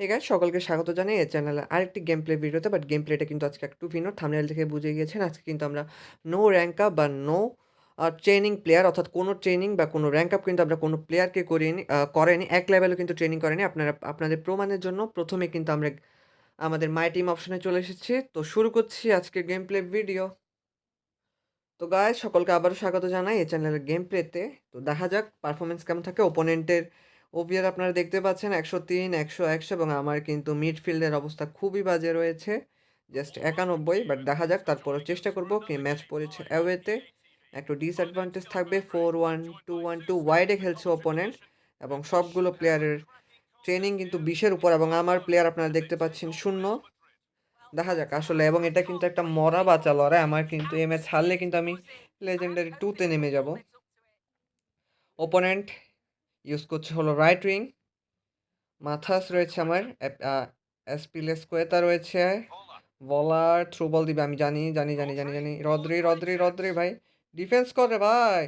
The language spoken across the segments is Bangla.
হে গাইস সকলকে স্বাগত জানাই এই চ্যানেলে। আরেকটি গেম প্লে ভিডিওতে বাট গেম প্লেটা কিন্তু আজকে একটু ভিন্ন। থাম্বনেল থেকে বুঝে গিয়েছেন, আজকে কিন্তু আমরা নো র্যাঙ্ক আপ বা নো ট্রেনিং প্লেয়ার অর্থাৎ কোনো ট্রেনিং বা কোনো র্যাঙ্ক আপ কিন্তু আমরা কোনো প্লেয়ারকে করিনি করেনি, এক লেভেলও কিন্তু ট্রেনিং করেনি। আপনারা, আপনাদের প্রমাণের জন্য প্রথমে কিন্তু আমরা আমাদের মাই টিম অপশনে চলে এসেছি। তো শুরু করছি আজকে গেম প্লে ভিডিও তো গায়ে সকলকে আবারও স্বাগত জানাই এই চ্যানেলের গেম প্লেতে তো দেখা যাক পারফরমেন্স কেমন থাকে ওপোনেন্টের ওভিআর আপনারা দেখতে পাচ্ছেন একশো তিন, একশো একশো এবং আমার কিন্তু মিডফিল্ডের অবস্থা খুবই বাজে রয়েছে। জাস্ট একানব্বই বাট দেখা যাক তারপরে চেষ্টা করব কি ম্যাচ পড়েছে অ্যাওয়েতে একটু ডিসঅ্যাডভান্টেজ থাকবে four one two one two ওয়াইডে খেলছে ওপোনেন্ট এবং সবগুলো প্লেয়ারের ট্রেনিং কিন্তু বিশের উপর এবং আমার প্লেয়ার আপনারা দেখতে পাচ্ছেন শূন্য। দেখা যাক আসলে, এবং এটা কিন্তু একটা মরা বাঁচা লড়াই। আমার কিন্তু এই ম্যাচ হারলে কিন্তু আমি লেজেন্ডারি টুতে নেমে যাব। ওপোনেন্ট ইউজ করছে হলো রাইট উইং মাথাস রয়েছে আমার এসপিলেস কোয়েতা রয়েছে। বলার থ্রু বল দিবে, আমি জানি জানি জানি জানি জানি। রদ্রি রদ্রি রদ্রি ভাই ডিফেন্স করে ভাই।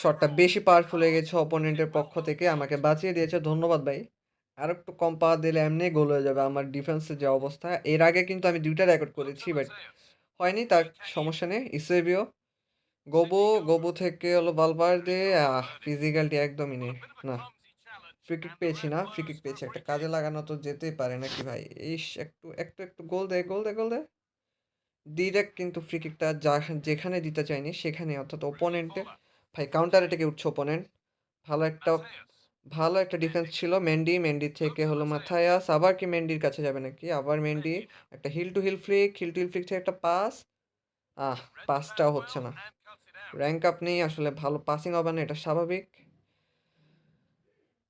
শটটা বেশি পাওয়ারফুল হয়ে গেছে অপোনেন্টের পক্ষ থেকে, আমাকে বাঁচিয়ে দিয়েছে, ধন্যবাদ ভাই। আর একটু কম পাওয়ার দিলে এমনি গোল হয়ে যাবে আমার ডিফেন্সের যে অবস্থা। এর আগে কিন্তু আমি দুইটা রেকর্ড করেছি বাট হয়নি, তার সমস্যা নেই ইসেবিও গোবো গোবো থেকে হলো বালবার দিয়ে ফিজিক্যালটি একদমই নেই। না ফ্রিকিক পেয়েছি না ফ্রিকিক পেয়েছি। একটা কাজে লাগানো তো যেতেই পারে নাকি ভাই? ইস, একটু একটু একটু গোল দে গোল দে গোল দে। ডিরেক্ট কিন্তু ফ্রিকিকটা যা, যেখানে দিতে চাইনি, সেখানে। অর্থাৎ ওপোনেন্টে ভাই কাউন্টার এটাকে উঠছে ওপোনেন্ট ভালো একটা ভালো একটা ডিফেন্স ছিল মেন্ডি মেন্ডি থেকে হলো মাথায়াস। আবার কি মেন্ডির কাছে যাবে নাকি? আবার মেন্ডি একটা heel to heel flick heel to heel flick থেকে একটা পাস আহ পাসটাও হচ্ছে না। র্যাঙ্ক আপ নেই আসলে ভালো পাসিং হবে না, এটা স্বাভাবিক।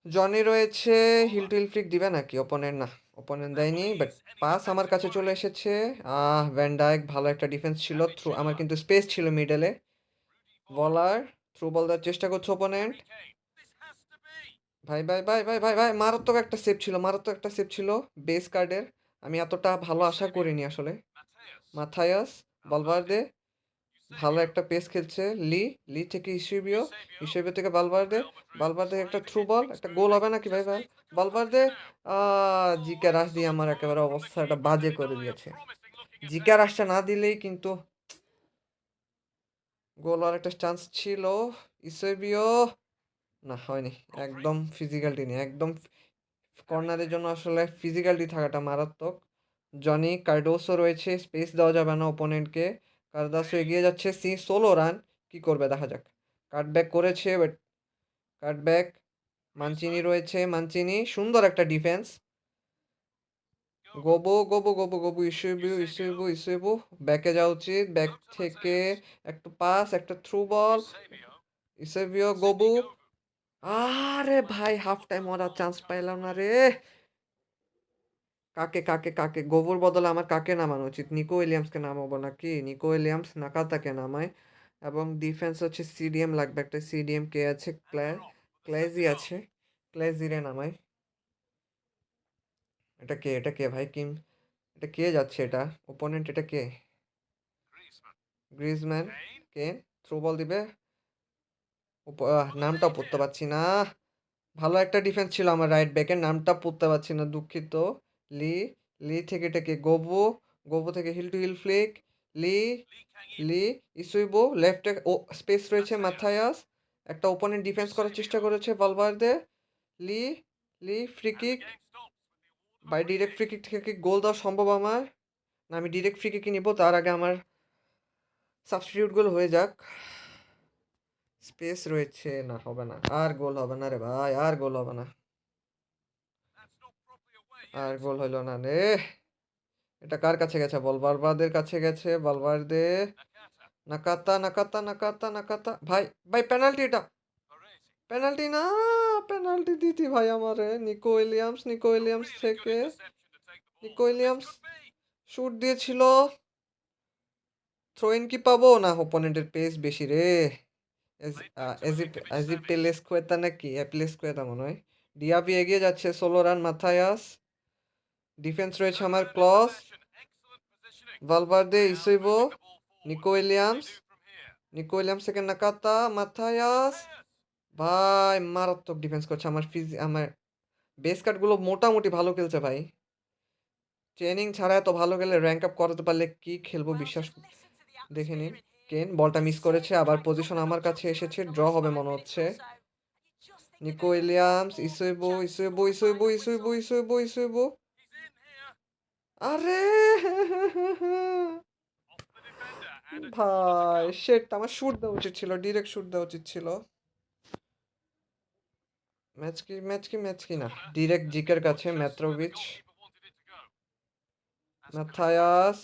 জনি রয়েছে হিল টু হিল ফ্লিক দিবে নাকি? ওপোনেন্ট না ওপোনেন্ট দেয়নি বাট পাস আমার কাছে চলে এসেছে। আহ ভ্যান্ডাইক ভালো একটা ডিফেন্স ছিল থ্রু আমার কিন্তু স্পেস ছিল মিডলে বলার থ্রু বল দেওয়ার চেষ্টা করছে ওপোনেন্ট ভাই ভাই ভাই ভাই ভাই ভাই, মারাত্মক একটা সেভ ছিল, মারাত্মক একটা সেভ ছিল বেস কার্ডের আমি এতটা ভালো আশা করিনি আসলে। মাথায়াস বলভার্দে ভালো একটা পেস খেলছে লি লি থেকে ইসিবিও ইসিবিও থেকে বালভার্দে বালভার্দে একটা থ্রু বল একটা গোল হবে নাকি ভাই ভাই? বালভার্দে জিকে রাশ দিয়ে আমার একেবারে অবস্থাটা বাজে করে দিয়েছে। জিকে রাশটা না দিলেই কিন্তু গোল আর একটা চান্স ছিল। ইসেবিও না, হয়নি। একদম ফিজিক্যালটি নেই। একদম কর্নারের জন্য আসলে ফিজিক্যালটি থাকাটা মারাত্মক। জনি কার্ডোসও রয়েছে। স্পেস দেওয়া যাবে না ওপোনেন্টকে কারদাসও এগিয়ে যাচ্ছে। সি ষোলো রান, কি করবে? দেখা যাক। কাটব্যাক করেছে, বাট কাটব্যাক, মানচিনি রয়েছে, মানচিনি, সুন্দর একটা ডিফেন্স। গোবো গোবো গোবো গোবো ইসুবু ইসুবু ইসুবু ব্যাকে যাওয়া উচিত। ব্যাক থেকে একটু পাস, একটা থ্রু বল। ইসেবিও গোবু। আরে ভাই, হাফ টাইম ওরা চান্স পাইলাম না রে। কাকে কাকে কাকে? গোবর বদলে আমার কাকে নামানো উচিত? নিকো উইলিয়ামসকে নামাবো নাকি? নিকো উইলিয়ামস নাকাতাকে নামায়। এবং ডিফেন্স হচ্ছে সিডিএম লাগবে একটা। সিডিএম কে আছে? ক্ল্যা ক্ল্যাজি আছে। ক্ল্যাজিরে নামায়। এটা কে? এটা কে ভাই? কিম? এটা কে যাচ্ছে এটা? ওপোনেন্ট এটা কে? গ্রিজম্যান কে? থ্রো বল দিবে? উপ- আহ, নামটা পড়তে পারছি না। ভালো একটা ডিফেন্স ছিল আমার রাইট ব্যাকের নামটা পড়তে পারছি না দুঃখিত। লি লি থেকে এটাকে গোবো গোবো থেকে হিল টু হিল ফ্লিক লি লি, ইসুইবো লেফটে ও স্পেস রয়েছে মাথায়াস, একটা ওপোনেন্ট ডিফেন্স করার চেষ্টা করেছে বলভারদে লি লি free kick by direct free kick থেকে গোল দেওয়া সম্ভব আমার, না আমি ডিরেক্ট ফ্রি কিক নিব, তার আগে আমার সাবস্টিটিউটগুলো হয়ে যাক। স্পেস রয়েছে, না হবে না, আর গোল হবে না রে ভাই, আর গোল হবে না। আর গোল হইল না রে এটা কার কাছে গেছে? বল বারবাদের কাছে গেছে বালবারদে নাকাতা নাকাতা নাকাতা নাকাতা। ভাই ভাই, পেনাল্টি এটা। পেনাল্টি না, পেনাল্টি দিতি ভাই আমারে। নিকো উইলিয়ামস নিকো উইলিয়ামস থেকে। নিকো উইলিয়ামস শুট দিয়েছিল। থ্রোইন কি পাবো? না ওপোনেন্টের পেস বেশি রে। এজিপ টেলেস কোয়েতা নাকি? অ্যাপলেস কোয়েতা মনে হয়। ডিয়াবি এগিয়ে যাচ্ছে, ষোলো রান মাথায়াস ডিফেন্স রয়েছে আমার ক্লস ভালভার্দে ইসইবো নিকো উইলিয়ামস নিকো উইলিয়ামস থেকে নাকাতা মাথায়াস ভাই মারাত্মক ডিফেন্স করছে আমার ফিজি আমার বেস কার্ডগুলো মোটামুটি ভালো খেলছে ভাই। ট্রেনিং ছাড়া এত ভালো খেলে র্যাঙ্ক আপ করাতে পারলে কি খেলব বিশ্বাস দেখে নিন। কেন বলটা মিস করেছে। আবার পজিশন আমার কাছে এসেছে। ড্র হবে মনে হচ্ছে। নিকো উইলিয়ামস, ইসুইবো, ইসুইবো, ইসুইবো, ইসুইবো, ইসুইবো, ইসুইবো। আরে! ভাই শিট আমার শুট দেওয়া উচিত ছিল। ডিরেক্ট শুট দেওয়া উচিত ছিল। ম্যাচ কি, ম্যাচ কি, ম্যাচ কি না। ডিরেক্ট জিকের কাছে ম্যাত্রোভিচ। মাথায়াস,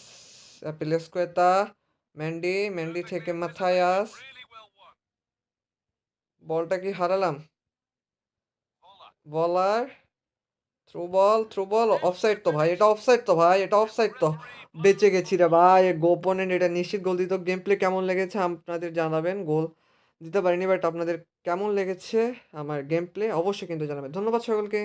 অ্যাপিলেস্কুয়েতা, মেন্ডি, মেন্ডি থেকে মাথায়াস। বলটা কি হারালাম? বলার। Through ball, through ball. Offside তো ভাই। এটা অফসাইড তো ভাই। এটা অফসাইড তো। বেঁচে গেছি রে ভাই। গোপনে এটা নিশ্চিত গোল দিত। গেম প্লে কেমন লেগেছে আপনাদের জানাবেন। গোল দিতে পারিনি বাট আপনাদের কেমন লেগেছে আমার গেম প্লে অবশ্যই কিন্তু জানাবেন। ধন্যবাদ সকলকে।